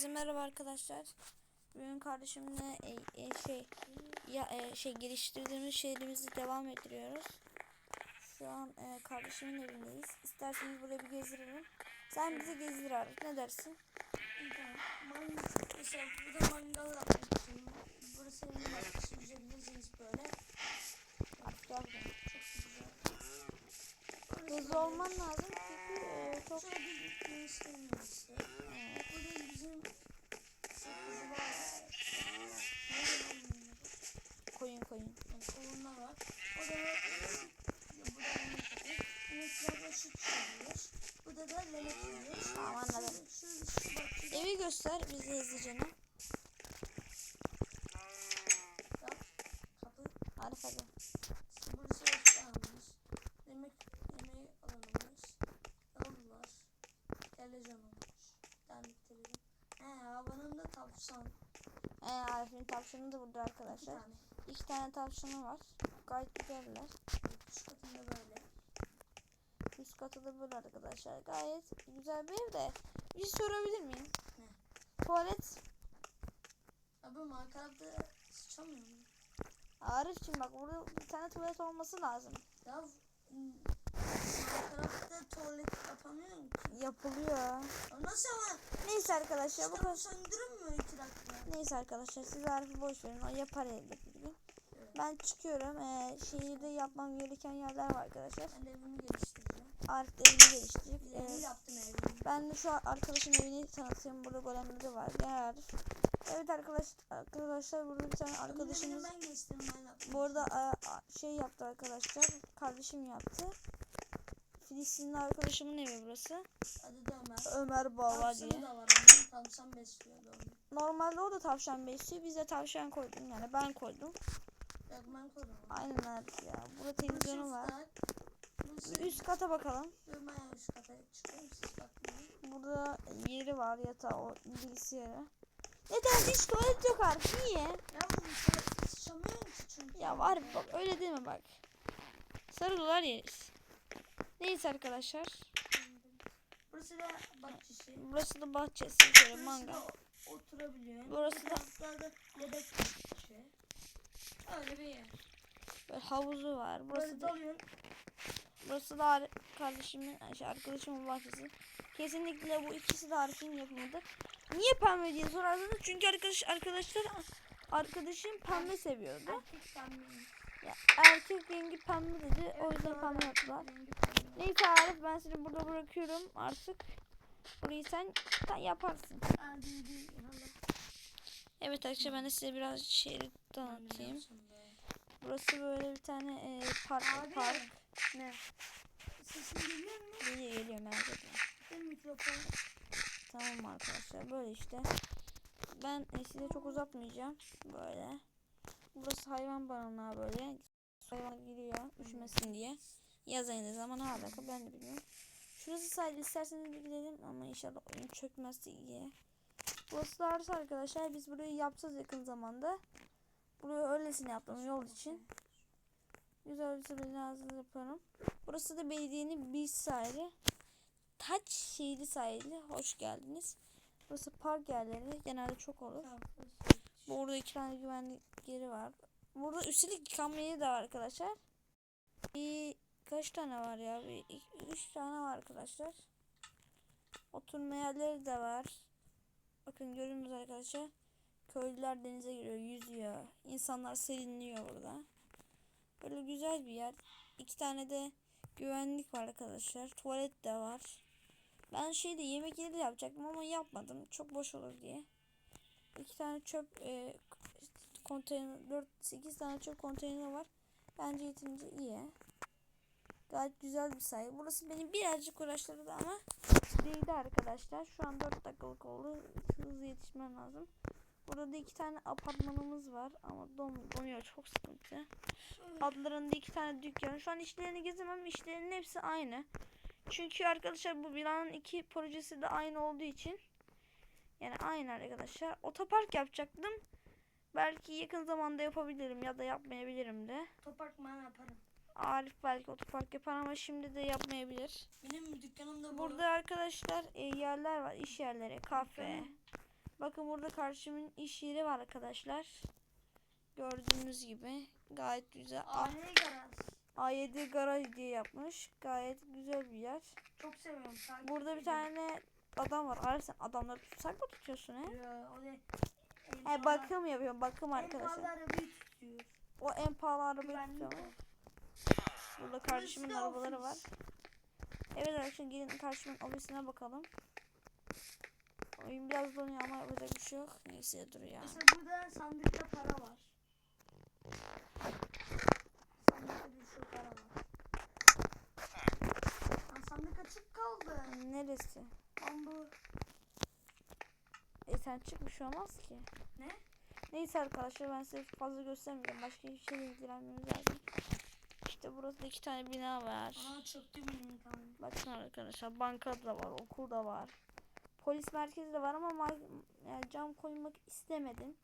Herkese merhaba arkadaşlar. Bugün kardeşimle e, e, şey ya e, şey geliştirdiğimiz şeylerimizi devam ettiriyoruz. Şu an e, kardeşimin evindeyiz. İsterseniz burayı bir gezdirelim. Sen bizi gezdir Arif. Ne dersin? Mangal, mesela burada mangal için burası evin bahçesi yüzebilirsiniz böyle. Buraya. Çok güzel. Hızlı olman lazım çünkü e, çok Şöyle bir gençlerin burası. Evet. Burada bizim sakızı var. Ne var bunlar? koyun koyun. Yani var. Orada da yemek yapıyor. Yemeklerden süt çıkarıyor. Burada da lemek şu bahçede Evi göster bize hızlıca. yap. Kapı Arif hadi. Burası restoranımız. Yemek yemeği alanımız. Yavrular. Televizyonumuz. Dernek televizyon. He havanın da tavşan. E, Arif'in tavşanı da burada arkadaşlar. tane. İki tane tavşanı var. Gayet güzeller. Üst katında böyle. Üst katı da böyle arkadaşlar. Gayet güzel bir ev de. Bir şey sorabilir miyim? Ne? Tuvalet. Abi Minecraft'ta sıçamıyor mu? Arif'cim bak burada bir tane tuvalet olması lazım. Ya Minecraft'ta tuvalet yapamıyorum ki. Yapılıyor. Ya Nasıl ama? Neyse arkadaşlar bu kadar. söndürür mü iki dakika? Neyse arkadaşlar siz Arif'i boş verin. O yapar elbet bir gün. Evet. Ben çıkıyorum. Ee, şehirde yapmam gereken yerler var arkadaşlar. Ben evimi geliştireceğim. Geliştirecek. Evimi Ee, yaptım evimi. ben de şu arkadaşın evini tanıtayım. Burada golemleri var. Gel Arif. Evet arkadaş, arkadaşlar burada bir tane arkadaşımız Ben geçtim ben bu arada şey yaptı arkadaşlar. Kardeşim yaptı. Filistinli arkadaşımın evi burası. Adı da Ömer. Ömer Baba diye. da var onun. Tavşan besliyordu onu. Normalde o da tavşan besliyor. Biz de tavşan koydum yani ben koydum. Yok ben koydum. Aynen Arif ya. Burada televizyonu var. Bir üst kata bakalım. ben üst kata çıkıyorum siz bakmayın. Burada yeri var yatağı o bilgisayarı. Neden hiç tuvalet yok Arif niye? Yavrum sen sıçamıyorum ki çünkü. Ya Arif bak öyle deme bak. Sarılar yeriz. Neyse arkadaşlar. Burası da bahçesi. Burası da bahçesi. Şöyle mangal. da oturabiliyor. Burası da- Taraflarda yedek bahçe. Öyle bir yer. Böyle havuzu var. Burası Burası da, dalıyorsun. burası da kardeşimin, şey, arkadaşımın bahçesi. Kesinlikle bu ikisi de Arif'in yapımıdır. Niye pembe diye sorarsanız çünkü arkadaş arkadaşlar arkadaşım pembe seviyordu. Erkek pembeyim. Ya, erkek rengi pembe dedi. O yüzden pembe yaptılar. Neyse Arif ben seni burada bırakıyorum artık. Burayı sen, sen yaparsın. Evet arkadaşlar ben de size biraz şehri tanıtayım. Burası böyle bir tane e, park. Abi. park. Ne? Sesin geliyor mu? Geliyor geliyor merak etme. Benim mikrofon. Tamam arkadaşlar böyle işte. Ben e, size çok uzatmayacağım. Böyle. Burası hayvan barınağı böyle. Hayvan giriyor üşümesin diye. Yaz ayında zaman alaka ben de bilmiyorum. Şurası sadece isterseniz bir gidelim ama inşallah oyun çökmezse iyi. Burası da arkadaşlar. Biz burayı yapacağız yakın zamanda. Burayı öylesine yaptım yol için. Güzel bir sürü lazım yaparım. Burası da belediyenin bir sahili. Taç şehri sahili. Hoş geldiniz. Burası park yerleri. Genelde çok olur. Burada iki tane güvenlik yeri var. Burada üstelik yeri de var arkadaşlar. Bir kaç tane var ya? Bir, iki- üç tane var arkadaşlar. Oturma yerleri de var. Bakın görüyorsunuz arkadaşlar. Köylüler denize giriyor, yüzüyor. İnsanlar serinliyor burada. Böyle güzel bir yer. İki tane de güvenlik var arkadaşlar. Tuvalet de var. Ben şeyde yemek yeri yapacaktım ama yapmadım. Çok boş olur diye. İki tane çöp e, konteyner 4 8 tane çöp konteyneri var. Bence yeterince iyi. Gayet güzel bir sayı. Burası benim birazcık uğraştırdı ama değdi arkadaşlar. Şu an 4 dakikalık oldu. Hızlı yetişmem lazım. Burada da iki tane apartmanımız var ama don, donuyor çok sıkıntı. Adlarında iki tane dükkan. Şu an işlerini gezemem. İşlerinin hepsi aynı. Çünkü arkadaşlar bu binanın iki projesi de aynı olduğu için yani aynı arkadaşlar. Otopark yapacaktım. Belki yakın zamanda yapabilirim ya da yapmayabilirim de. Topartman yaparım. Arif belki otopark yapar ama şimdi de yapmayabilir. Benim dükkanım da Burada arkadaşlar e, yerler var. iş yerleri, kafe. Dükkanım- Bakın burada karşımın iş yeri var arkadaşlar. Gördüğünüz gibi gayet güzel. A- Aile garaj. A7 garaj diye yapmış. Gayet güzel bir yer. Çok seviyorum. Burada bir tane adam var. Arif sen adamları tutsak mı tutuyorsun he? Ya, o ne? He bakım yapıyorum bakım arkadaşlar. En pahalı arabayı tutuyor. O en pahalı arabayı tutuyor. Burada kardeşimin arabaları var. Evet arkadaşlar gelin kardeşimin ofisine bakalım. Oyun biraz donuyor ama yapacak bir şey yok. Neyse dur ya. Mesela burada sandıkta para var. Sandıkta bir sürü para var. Lan sandık açık kaldı. Neresi? Lan bu E sen çık bir şey olmaz ki. ne? Neyse arkadaşlar ben size fazla göstermeyeceğim. Başka bir şeyle ilgilenmemiz lazım. İşte burası da iki tane bina var. Aa çöktü benim tamam. Bakın arkadaşlar banka da var, okul da var. Polis merkezi de var ama ma- yani cam koymak istemedim.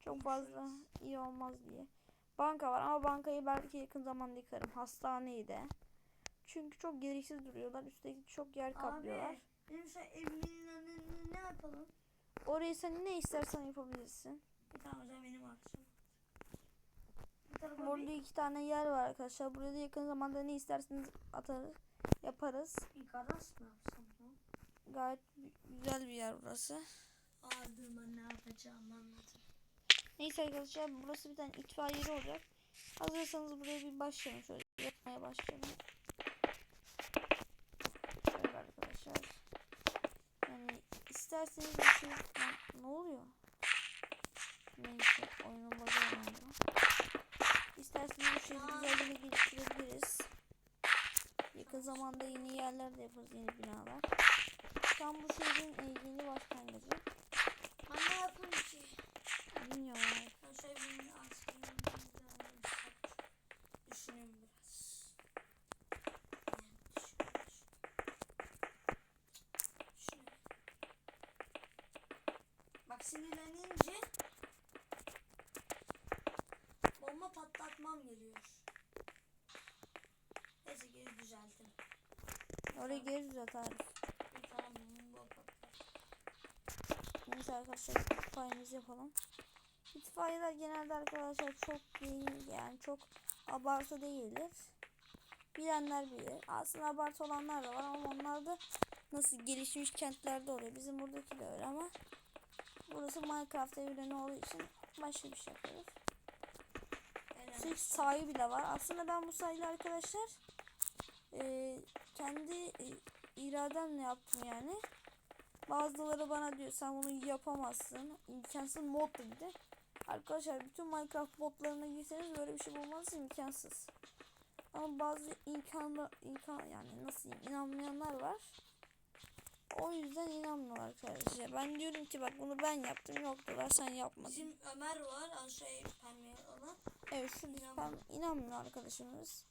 Çok fazla iyi olmaz diye. Banka var ama bankayı belki yakın zamanda yıkarım. Hastaneyi de. Çünkü çok gereksiz duruyorlar. Üstelik çok yer kaplıyorlar. Abi benim şu evimin önünde ne yapalım? Orayı sen ne istersen yapabilirsin. Bir tane zaman benim akşam. Burada iki tane yer var arkadaşlar. Burada yakın zamanda ne isterseniz atarız. Yaparız. bir garaj mı yapsam? lan? Gayet güzel bir yer burası. Ben ne yapacağımı anlatırım. Neyse arkadaşlar burası bir tane itfaiye yeri olacak. Hazırsanız buraya bir başlayalım şöyle yapmaya başlayalım. Şöyle arkadaşlar. Yani isterseniz bir şey... Ne oluyor? Neyse oyunun bozulmadı. İsterseniz bu şeyi güzelce geliştirebiliriz. Yakın zamanda yeni yerler de yaparız yeni binalar. Tam bu şehrin e, yeni başlangıcı. Ben ne yapayım ki? Bilmiyorum. abi. Ben şöyle bir açayım. Düşüneyim biraz. Düşüneyim. Bak sinirlenince bomba patlatmam geliyor. Düzelttim. Orayı geri düzelt abi. Patlat. Neyse arkadaşlar itfaiyemizi yapalım. İtfaiyeler genelde arkadaşlar çok yeni yani çok abartı değildir. Bilenler bilir. Aslında abartı olanlar da var ama onlar da nasıl gelişmiş kentlerde oluyor. Bizim buradaki de öyle ama burası Minecraft evreni olduğu için başka bir şey yapıyoruz. Üstelik sahi bile var. Aslında ben bu sayıyla arkadaşlar kendi e, irademle yaptım yani. Bazıları bana diyor sen bunu yapamazsın. İmkansız mod dedi. Arkadaşlar bütün Minecraft modlarına girseniz böyle bir şey bulmanız imkansız. Ama bazı imkanla imkan yani nasıl diyeyim inanmayanlar var. O yüzden inanmıyorlar arkadaşlar. Ben diyorum ki bak bunu ben yaptım yok diyorlar sen yapmadın. Bizim Ömer var. Şey pembe olan. Evet şu ben inanmıyor arkadaşımız.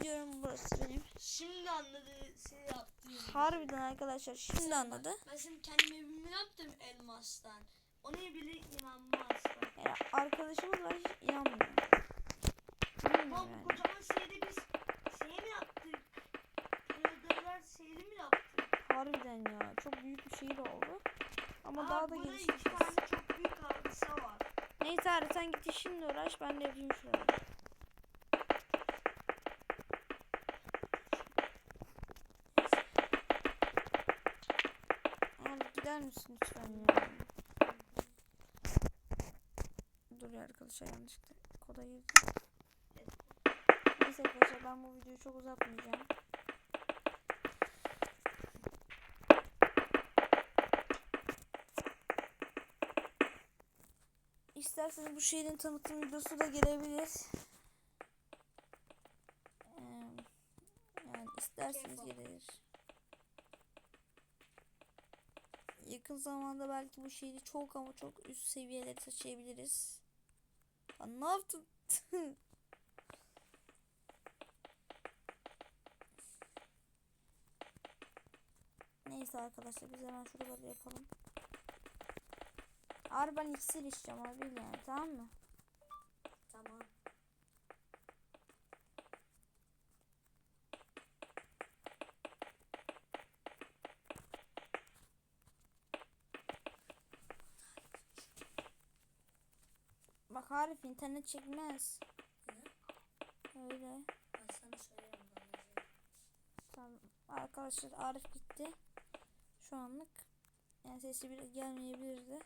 Diyorum burası benim. Şimdi anladı seni yaptığını. Harbiden arkadaşlar şimdi anladı. Ben şimdi kendim evimi yaptım elmastan. Ona bile inanmaz. Yani arkadaşımız var hiç inanmıyor. Bilmiyorum yani. kocaman şehri biz şey mi yaptık? Predatörler şehri mi yaptık? Harbiden ya. Çok büyük bir şehir oldu. Ama Aa, daha da burada iki tane çok büyük hadise var. Neyse abi sen git işinle uğraş ben de yapayım şurayı. Abi gider misin lütfen ya? Dur ya arkadaşlar yanlışlıkla koda girdim. Neyse arkadaşlar ben bu videoyu çok uzatmayacağım. İsterseniz bu şehrin tanıtım videosu da gelebilir. Ee, yani isterseniz gelir. Yakın zamanda belki bu şehri çok ama çok üst seviyelere taşıyabiliriz. Lan ne yaptın? Neyse arkadaşlar biz hemen şuraları yapalım. Ağır ben iksir içeceğim abi yani tamam mı? Tamam. Bak Arif internet çekmez. Ne? Öyle. Ben sana söylerim. Tamam. Arkadaşlar Arif gitti. Şu anlık. Yani sesi bir gelmeyebilirdi.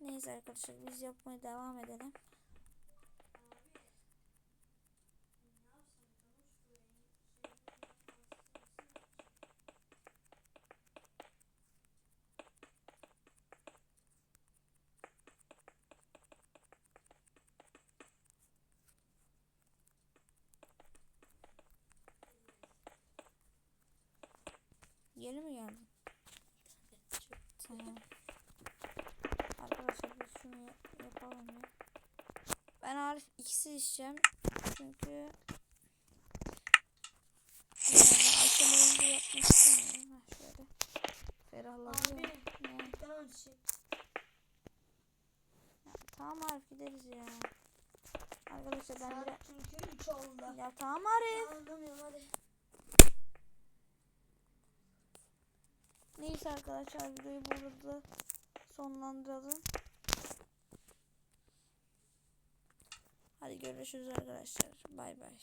Neyse arkadaşlar biz yapmaya devam edelim. Geri mi geldin? Tamam. Arkadaşlar biz şunu ya- yapalım ya. Ben Arif ikisi içeceğim. Çünkü yani akşam oyuncu yapmak istemiyorum. Ha şöyle. Ferahladım. Yani, Tamam şey. ya, tamam Arif gideriz ya. Arkadaşlar ben Saat çünkü 3 oldu. Ya tamam Arif. Anlamıyorum hadi. Neyse arkadaşlar videoyu burada sonlandıralım. Hadi görüşürüz arkadaşlar. Bay bay.